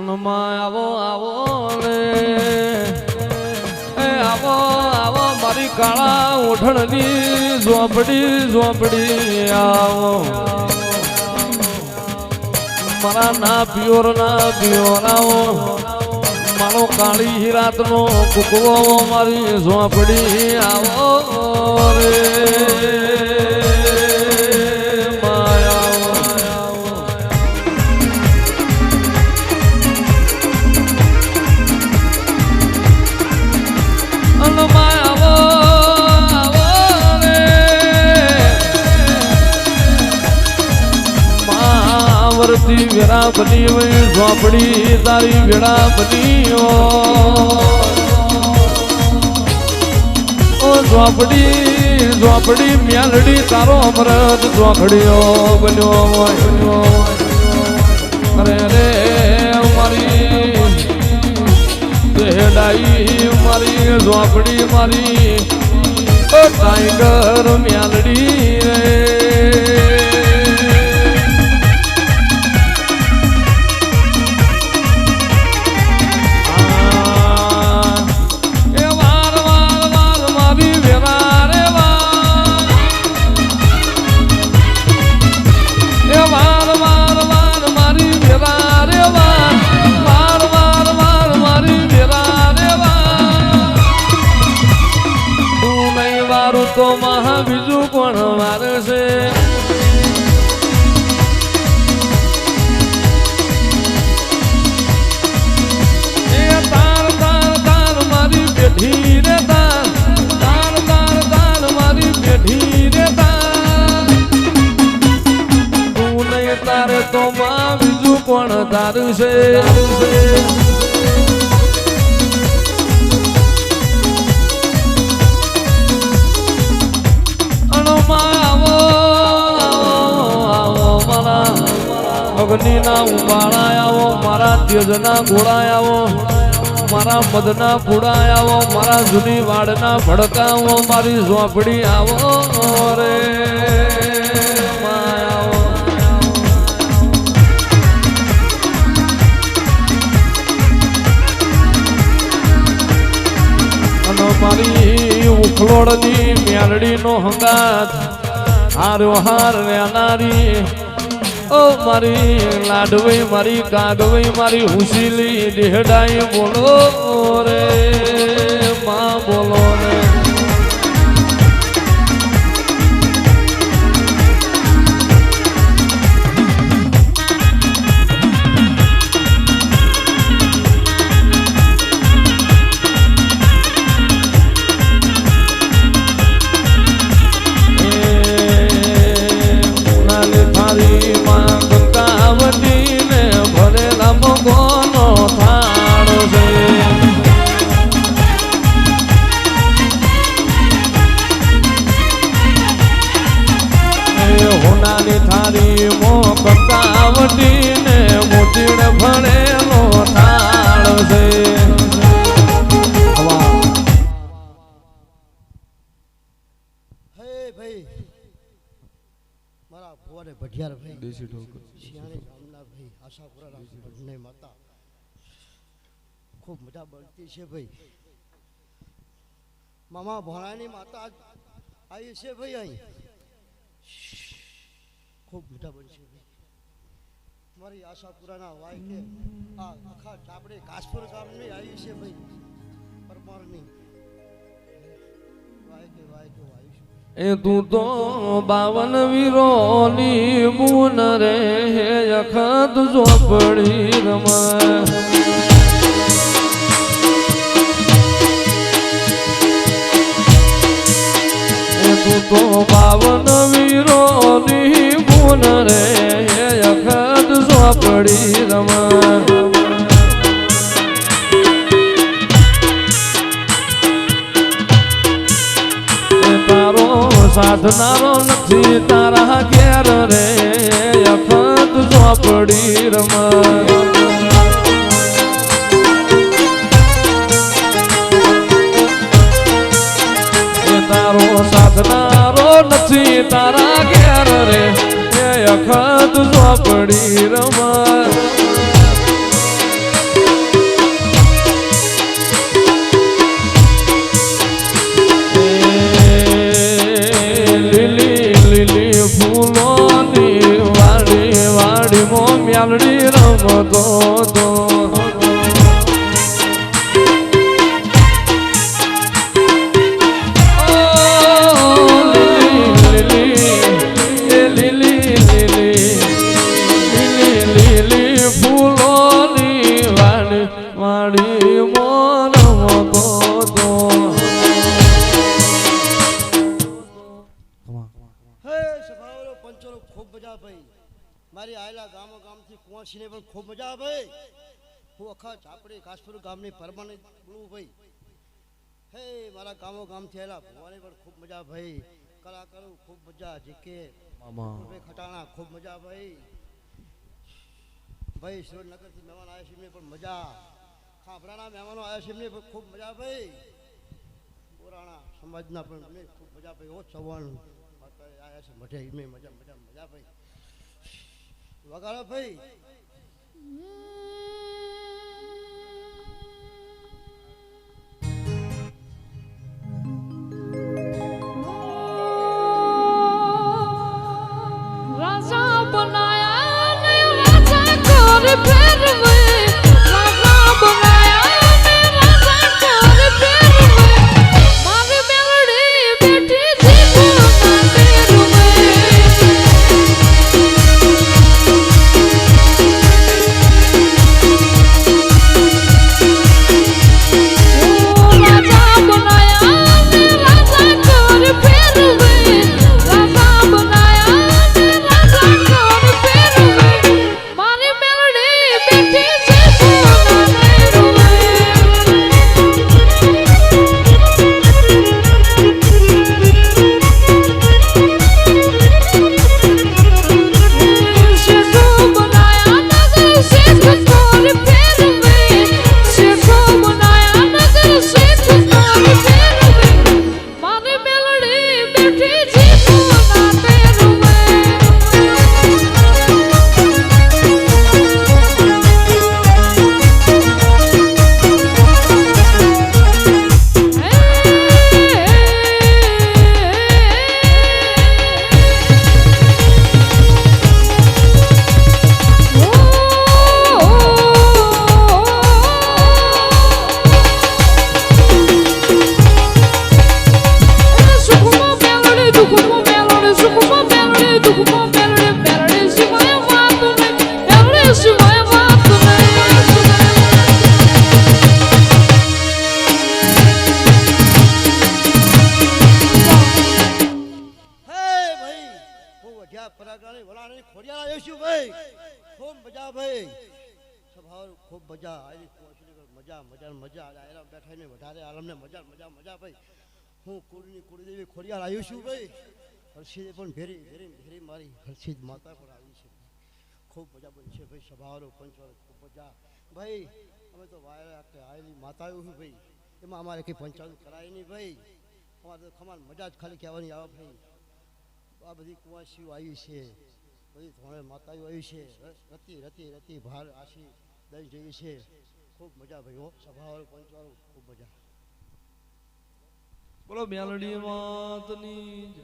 આવો આવો રે આવો આવો મારી કાળા ઓઢણની ઝોપડી ઝોપડી આવો મારા ના પિયોર ના પિયોર આવો મારો કાળી હિરાત નો કુકવો મારી ઝોપડી આવો રે બની વઈ ઝોપડી તારી વેળા બનીઓ. ઓ ઝોપડી ઝોપડી મ્યાલડી, તારો અમરત ઝોપડીઓ બન્યો બન્યો અરે રે મારી દેડાઈ મારી ઝોપડી મારી. ટાઈગર મ્યાલડી રે. તો મહા બીજું કોણ વારશે એ તાર તાર તાર મારી બેઠી રે તાર. તાર તાર તાર મારી બેઠી રે તાર. તું નહીં તો માં, બીજું કોણ તારું છે. અગ્નિના ઉબાળા આવો, મારા ધ્યજના ગોળા આવો, મારા મદના પૂડા આવો, મારા જૂની વાડના ભડકાવો મારી ઝોંપડી આવો રે મારી ઉખલોડની મેલડીનો હંગાત, હારો હાર રેનારી ઓ મારી લાડવી મારી કાગવી મારી હુશીલી દેહડાઈ બોલો રે માં બોલો રે. મારા ભાઈ દેશી ઠોકર શિયાળી ગામના ભાઈ આશાપુરા ભટને માતા. ખૂબ મજા બનતી છે ભાઈ. મામા ભોણાની માતા આવી છે ભાઈ અહીં. ખૂબ મજા બનશે ભાઈ. મારી આશાપુરાના વાય કે આ આખા આપણે કાસપુર ગામની આવી છે ભાઈ. પરમારની. વાય કે વાય કે વાય એ તું તો બાવન વીરોની બુન રે, હે અખત ઝોપડી રમા તું તો બાવન વીરોની બુન રે, હે અખત ઝોપડી રમાય. સાધનારો નથી, તારા ઘેર રે અખત ઝોપડી રમાય એ તારો સાધનારો નથી, તારા ઘેર રે, એ અખત ઝોપડી રમાય લીલી ફૂલોની વાડી વાડી મોર રમતો મારી ગામો ગામથી કુંવરસીને પણ ખૂબ મજા ભાઈ હું અખા ચાપડી કાશપુર ગામની પરમાનન્ટ બોલું ભાઈ. હે મારા ગામો ગામથી આવેલા ભુવાને પણ ખૂબ મજા ભાઈ. કલાકારો ખૂબ મજા જીકે. ભાઈ ખટાણા ખૂબ મજા ભાઈ. ભાઈ સુરેન્દ્રનગરથી મહેમાન આવ્યા છે એમને પણ મજા. ખાભરાના મહેમાનો આવ્યા છે એમને પણ ખૂબ મજા ભાઈ. પુરાણા સમાજના પણ ખૂબ મજા ભાઈ. ઓ ચવાણ આવ્યા છે મઢે. એમને મજા મજા મજા ભાઈ. વગાડો ભાઈ રાજા બનાયા ને રાજા કર ફેરવે વલાણી ખોડિયાર આવ્યો છું ભાઈ? ખૂબ મજા ભાઈ. સ્વભાવ ખૂબ મજા. આવી મજા મજા મજા. આયલા બેઠાઈને વધારે આરામને મજા મજા મજા ભાઈ. હું કુળની કુળદેવી ખોડિયાર આવ્યો છું ભાઈ? હર્ષિદે પણ ભેરી ભેરી ભેરી મારી. હર્ષિદ માતા પણ આવી છે. ખૂબ મજા બનશે ભાઈ. સ્વભાવનો પંચવાળો ખૂબ મજા. ભાઈ, અમે તો વાયરા આવેલી માતાઓ છું ભાઈ. એમાં અમારે કંઈ પંચાયત કરાય નહીં ભાઈ. અમારે તો ખમાન મજા જ ખાલી કહેવાની આવે ભાઈ. આ બધી કુવાસીઓ આવી છે. બધી ધોણે માતાઓ આવી છે. રતી રતી રતી, ભાર, આશી દઈ જેવી છે. ખૂબ મજા ભાઈ હો. સભાવાળું, પંચવાળું, ખૂબ મજા. બોલો મેલડી માતની.